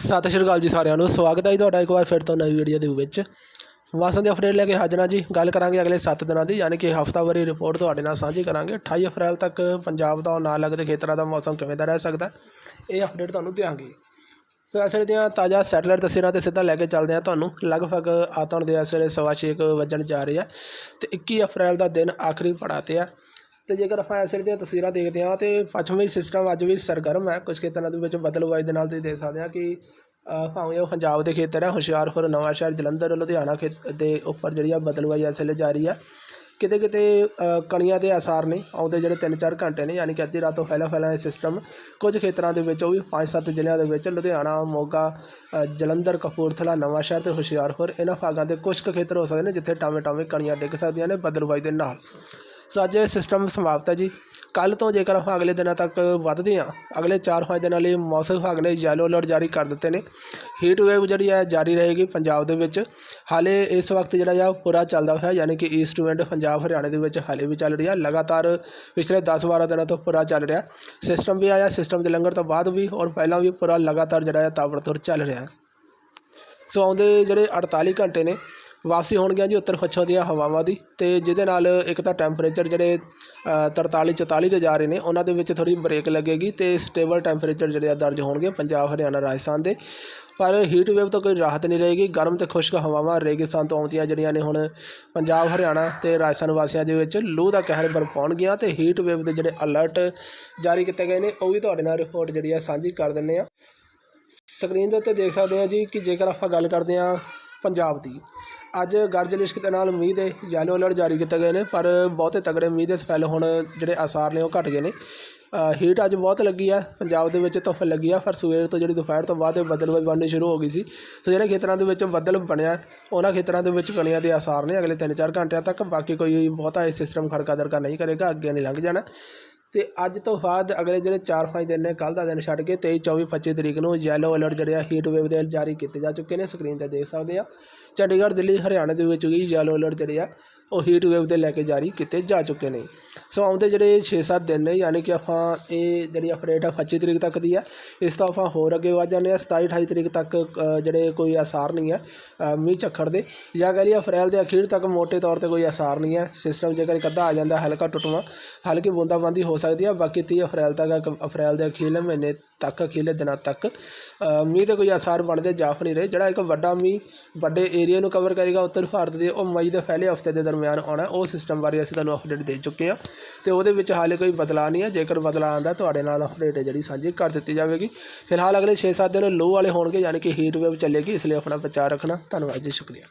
ਸਤਿ ਸ਼੍ਰੀ ਅਕਾਲ ਜੀ ਸਾਰਿਆਂ ਨੂੰ। ਸਵਾਗਤ ਹੈ ਜੀ ਤੁਹਾਡਾ ਇੱਕ ਵਾਰ ਫਿਰ ਤੋਂ ਨਵੀਂ ਵੀਡੀਓ ਦੇ ਵਿੱਚ। ਮੌਸਮ ਦੇ ਅਪਡੇਟ ਲੈ ਕੇ ਹਾਜ਼ਰ ਹਾਂ ਜੀ। ਗੱਲ ਕਰਾਂਗੇ ਅਗਲੇ 7 ਦਿਨਾਂ ਦੀ, ਯਾਨੀ ਕਿ ਹਫਤਾਵਾਰੀ ਰਿਪੋਰਟ ਤੁਹਾਡੇ ਨਾਲ ਸਾਂਝੀ ਕਰਾਂਗੇ। 28 ਅਪ੍ਰੈਲ ਤੱਕ ਪੰਜਾਬ ਦਾ ਨਾਲ ਲੱਗਦੇ ਖੇਤਰਾਂ ਦਾ ਮੌਸਮ ਕਿਵੇਂ ਦਾ ਰਹਿ ਸਕਦਾ ਇਹ ਅਪਡੇਟ ਤੁਹਾਨੂੰ ਦਿਆਂਗੇ। ਸੋ ਇਸ ਵੇਲੇ ਦੀਆਂ ਤਾਜ਼ਾ ਸੈਟਲਾਈਟ ਤਸਵੀਰਾਂ ਤੇ ਸਿੱਧਾ ਲੈ ਕੇ ਚੱਲਦੇ ਹਾਂ ਤੁਹਾਨੂੰ। ਲਗਭਗ ਆਤਣ ਦੇ ਇਸ ਵੇਲੇ ਸਵਾ ਛੇ ਵੱਜਣ ਜਾ ਰਹੀ ਹੈ ਤੇ 21 ਅਪ੍ਰੈਲ ਦਾ ਦਿਨ ਆਖਰੀ ਪੜਾ ਤੇ ਆ। ਤੇ ਜੇਕਰ ਆਪਾਂ ਇਸ ਦੀਆਂ ਤਸਵੀਰਾਂ ਦੇਖਦੇ ਹਾਂ ਤੇ ਪੱਛਮੀ ਸਿਸਟਮ ਅੱਜ ਵੀ ਸਰਗਰਮ ਹੈ ਕੁਝ ਖੇਤਰਾਂ ਦੇ ਵਿੱਚ ਬਦਲਵਾਈ ਦੇ ਨਾਲ ਤੁਸੀਂ ਦੇਖ ਸਕਦੇ ਹਾਂ ਕਿ ਭਾਵੇਂ ਉਹ ਪੰਜਾਬ ਦੇ ਖੇਤਰ ਹੈ, ਹੁਸ਼ਿਆਰਪੁਰ ਨਵਾਂਸ਼ਹਿਰ ਜਲੰਧਰ, ਲੁਧਿਆਣਾ ਖੇਤ ਦੇ ਉੱਪਰ ਜਿਹੜੀ ਆ ਬਦਲਵਾਈ ਇਸ ਵੇਲੇ ਜਾਰੀ ਆ। ਕਿਤੇ ਕਿਤੇ ਕਣੀਆਂ ਦੇ ਆਸਾਰ ਨੇ, ਆਉਂਦੇ ਜਿਹੜੇ 3-4 ਘੰਟੇ ਨੇ, ਯਾਨੀ ਕਿ ਅੱਧੀ ਰਾਤ ਤੋਂ ਫੈਲਾ ਫੈਲਾ ਇਹ ਸਿਸਟਮ ਕੁਝ ਖੇਤਰਾਂ ਦੇ ਵਿੱਚ ਉਹ ਵੀ 5-7 ਜ਼ਿਲ੍ਹਿਆਂ ਦੇ ਵਿੱਚ, ਲੁਧਿਆਣਾ, ਮੋਗਾ ਜਲੰਧਰ, ਕਪੂਰਥਲਾ ਨਵਾਂਸ਼ਹਿਰ ਤੇ ਹੁਸ਼ਿਆਰਪੁਰ, ਇਹਨਾਂ ਭਾਗਾਂ ਦੇ ਕੁਝ ਕੁ ਖੇਤਰ ਹੋ ਸਕਦੇ ਨੇ, ਜਿੱਥੇ ਟਾਵੇਂ ਟਾਵੇਂ ਕਣੀਆਂ ਡਿੱਗ ਸਕਦੀਆਂ ਨੇ ਬਦਲਵਾਈ ਦੇ ਨਾਲ। ਸੋ ਅੱਜ ਇਹ ਸਿਸਟਮ ਸਮਾਪਤ ਹੈ ਜੀ। ਕੱਲ ਤੋਂ ਜੇਕਰ ਆਪਾਂ ਅਗਲੇ ਦਿਨਾਂ ਤੱਕ ਵੱਧਦੇ ਹਾਂ, ਅਗਲੇ 4-5 ਦਿਨਾਂ ਲਈ ਮੌਸਮ ਵਿਭਾਗ ਨੇ ਯੈਲੋ ਅਲਰਟ ਜਾਰੀ ਕਰ ਦਿੱਤੇ ਨੇ। ਹੀਟ ਵੇਵ ਜਿਹੜੀ ਹੈ, ਜਾਰੀ ਰਹੇਗੀ ਪੰਜਾਬ ਦੇ ਵਿੱਚ। ਹਾਲੇ ਇਸ ਵਕਤ ਜਿਹੜਾ ਆ ਪੂਰਾ ਚੱਲਦਾ ਹੋਇਆ, ਯਾਨੀ ਕਿ ਈਸਟ ਵਿੰਡ ਪੰਜਾਬ, ਹਰਿਆਣੇ ਦੇ ਵਿੱਚ ਹਾਲੇ ਵੀ ਚੱਲ ਰਹੀ। ਆ ਲਗਾਤਾਰ ਪਿਛਲੇ 10-12 ਦਿਨਾਂ ਤੋਂ ਪੂਰਾ ਚੱਲ ਰਿਹਾ। ਸਿਸਟਮ ਵੀ ਆਇਆ ਸਿਸਟਮ ਦੇ ਲੰਘਣ ਤੋਂ ਬਾਅਦ ਵੀ ਔਰ ਪਹਿਲਾਂ ਵੀ ਪੂਰਾ ਲਗਾਤਾਰ ਜਿਹੜਾ ਆ, ਤਾਬੜਤੋੜ ਚੱਲ ਰਿਹਾ। ਸੋ ਆਉਂਦੇ ਜਿਹੜੇ 48 ਘੰਟੇ ਨੇ ਵਾਪਸੀ ਹੋਣਗੀਆਂ ਜੀ ਉੱਤਰ ਪੱਛਮ ਦੀਆਂ ਹਵਾਵਾਂ ਦੀ ਅਤੇ ਜਿਹਦੇ ਨਾਲ ਇੱਕ ਤਾਂ ਟੈਂਪਰੇਚਰ ਜਿਹੜੇ ਤਰਤਾਲੀ, ਚੁਤਾਲੀ ਤੇ ਜਾ ਰਹੇ ਨੇ, ਉਹਨਾਂ ਦੇ ਵਿੱਚ ਥੋੜ੍ਹੀ ਬ੍ਰੇਕ ਲੱਗੇਗੀ ਅਤੇ ਸਟੇਬਲ ਟੈਂਪਰੇਚਰ ਜਿਹੜੇ ਆ ਦਰਜ ਹੋਣਗੇ ਪੰਜਾਬ, ਹਰਿਆਣਾ, ਰਾਜਸਥਾਨ ਦੇ। ਪਰ ਹੀਟ ਵੇਵ ਤੋਂ ਕੋਈ ਰਾਹਤ ਨਹੀਂ ਰਹੇਗੀ, ਗਰਮ ਤੇ ਖੁਸ਼ਕ ਹਵਾਵਾਂ ਰੇਗਿਸਤਾਨ ਤੋਂ ਆਉਂਦੀਆਂ ਜਿਹੜੀਆਂ ਨੇ ਹੁਣ ਪੰਜਾਬ, ਹਰਿਆਣਾ ਤੇ ਰਾਜਸਥਾਨ ਵਾਸੀਆਂ ਦੇ ਵਿੱਚ ਲੂ ਦਾ ਕਹਿਰ ਬਰਪਾਉਣਗੀਆਂ ਤੇ ਹੀਟ ਵੇਵ ਦੇ ਜਿਹੜੇ ਅਲਰਟ ਜਾਰੀ ਕੀਤੇ ਗਏ ਨੇ, ਉਹ ਵੀ ਤੁਹਾਡੇ ਨਾਲ ਰਿਪੋਰਟ ਜਿਹੜੀ ਆ ਸਾਂਝੀ ਕਰ ਦਿੰਨੇ ਆ ਸਕਰੀਨ ਦੇ ਉੱਤੇ ਦੇਖ ਸਕਦੇ ਆ ਜੀ ਕਿ ਜੇਕਰ ਆਪਾਂ ਗੱਲ ਕਰਦੇ ਆ ਪੰਜਾਬ ਦੀ। ਅੱਜ ਗਰਜ ਲਿਸ਼ਕ ਦੇ ਨਾਲ ਮੀਂਹ ਦੇ ਯੈਲੋ ਅਲਰਟ ਜਾਰੀ ਕੀਤੇ ਗਏ ਨੇ, ਪਰ ਬਹੁਤੇ ਤਗੜੇ ਮੀਂਹ ਦੇ ਸਪੈਲ ਹੁਣ ਜਿਹੜੇ ਆਸਾਰ ਨੇ ਉਹ ਘਟ ਗਏ ਨੇ। ਹੀਟ ਅੱਜ ਬਹੁਤ ਲੱਗੀ ਆ, ਪੰਜਾਬ ਦੇ ਵਿੱਚ ਧੁੱਪ ਲੱਗੀ ਆ, ਪਰ ਸਵੇਰ ਤੋਂ ਜਿਹੜੀ ਦੁਪਹਿਰ ਤੋਂ ਬਾਅਦ ਇਹ ਬੱਦਲਬਾਈ ਬਣਨੀ ਸ਼ੁਰੂ ਹੋ ਗਈ ਸੀ। ਸੋ ਜਿਹੜੇ ਖੇਤਰਾਂ ਦੇ ਵਿੱਚ ਬੱਦਲ ਬਣਿਆ, ਉਹਨਾਂ ਖੇਤਰਾਂ ਦੇ ਵਿੱਚ ਕਣੀਆਂ ਦੇ ਆਸਾਰ ਨੇ। ਅਗਲੇ 3-4 ਘੰਟਿਆਂ ਤੱਕ ਬਾਕੀ ਕੋਈ ਬਹੁਤਾ ਇਹ ਸਿਸਟਮ ਖੜਕਾ ਦਰਕਾ ਨਹੀਂ ਕਰੇਗਾ, ਅੱਗੇ ਨਹੀਂ ਲੰਘ ਜਾਣਾ। ਅਤੇ ਅੱਜ ਤੋਂ ਬਾਅਦ ਅਗਲੇ ਜਿਹੜੇ 4-5 ਦਿਨ ਨੇ, ਕੱਲ੍ਹ ਦਾ ਦਿਨ ਛੱਡ ਕੇ ਤੇਈ, ਚੌਵੀ, ਪੱਚੀ ਤਰੀਕ ਨੂੰ ਯੈਲੋ ਅਲਰਟ ਜਿਹੜੇ ਆ ਹੀਟ ਵੇਵ ਦੇ ਜਾਰੀ ਕੀਤੇ ਜਾ ਚੁੱਕੇ ਨੇ ਸਕਰੀਨ ਤੇ ਦੇਖ ਸਕਦੇ ਆ। ਚੰਡੀਗੜ੍ਹ, ਦਿੱਲੀ, ਹਰਿਆਣਾ ਦੇ ਵਿੱਚ ਵੀ ਯੈਲੋ ਅਲਰਟ ਜਿਹੜੇ ਆ ਉਹ ਹੀਟ ਵੇਵ ਦੇ ਲੈ ਕੇ ਜਾਰੀ ਕੀਤੇ ਜਾ ਚੁੱਕੇ ਨੇ। ਸੋ ਆਉਂਦੇ ਜਿਹੜੇ 6-7 ਦਿਨ ਨੇ, ਯਾਨੀ ਕਿ ਆਪਾਂ ਇਹ ਜਿਹੜੀ ਅਪਡੇਟ ਆ 25 ਤਰੀਕ ਤੱਕ ਦੀ ਆ। ਇਸ ਤੋਂ ਆਪਾਂ ਹੋਰ ਅੱਗੇ ਵੱਧ ਜਾਂਦੇ ਆ। 27-28 ਤਰੀਕ ਤੱਕ ਜਿਹੜੇ ਕੋਈ ਆਸਾਰ ਨਹੀਂ ਹੈ ਮੀਂਹ ਝੱਖੜ ਦੇ। ਜਾਂ ਕਹਿ ਲਈਏ ਅਪ੍ਰੈਲ ਦੇ ਅਖੀਰ ਤੱਕ ਮੋٹے ਤੌਰ ਤੇ ਕੋਈ ਆਸਾਰ ਨਹੀਂ ਹੈ ਸਿਸਟਮ ਜੇਕਰ ਇੱਕ ਅੱਧਾ ਆ ਜਾਂਦਾ, ਹਲਕਾ ਟੁੱਟਵਾਂ, ਹਲਕੀ ਬੂੰਦਾਬਾਂਦੀ ਹੋ ਸਕਦੀ ਆ। ਬਾਕੀ 30 ਅਪ੍ਰੈਲ ਤੱਕ ਅਪ੍ਰੈਲ ਦੇ ਅਖੀਰਲੇ ਮਹੀਨੇ ਤੱਕ, ਅਖੀਰਲੇ ਦਿਨਾਂ ਤੱਕ ਮੀਂਹ ਦੇ ਕੋਈ ਆਸਾਰ ਬਣਦੇ ਜਾਫ ਨਹੀਂ ਰਹੇ। ਜਿਹੜਾ ਇੱਕ ਵੱਡਾ ਮੀਂਹ ਵੱਡੇ ਏਰੀਆ ਨੂੰ ਕਵਰ ਕਰੇਗਾ ਉੱਤਰ ਭਾਰਤ ਦੇ, ਉਹ ਮਈ ਦੇ ਪਹਿਲੇ ਹਫ਼ਤੇ ਦੇ ਦਰਮਿਆਨ ਆਉਣਾ, ਉਹ ਸਿਸਟਮ ਬਾਰੇ ਅਸੀਂ ਤੁਹਾਨੂੰ ਅਪਡੇਟ ਦੇ ਚੁੱਕੇ ਹਾਂ ਤੇ ਉਹਦੇ ਵਿੱਚ ਹਾਲੇ ਕੋਈ ਬਦਲਾਅ ਨਹੀਂ ਹੈ। ਜੇਕਰ ਬਦਲਾਅ ਆਉਂਦਾ, ਤੁਹਾਡੇ ਨਾਲ ਅਪਡੇਟ ਹੈ ਜਿਹੜੀ ਸਾਂਝੀ ਕਰ ਦਿੱਤੀ ਜਾਵੇਗੀ। ਫਿਲਹਾਲ ਅਗਲੇ 6-7 ਦਿਨ ਲੋ ਵਾਲੇ ਹੋਣਗੇ, ਯਾਨੀ ਕਿ ਹੀਟ ਵੇਵ ਚੱਲੇਗੀ, ਇਸ ਲਈ ਆਪਣਾ ਬਚਾਅ ਰੱਖਣਾ। ਧੰਨਵਾਦ ਜੀ, ਸ਼ੁਕਰੀਆ।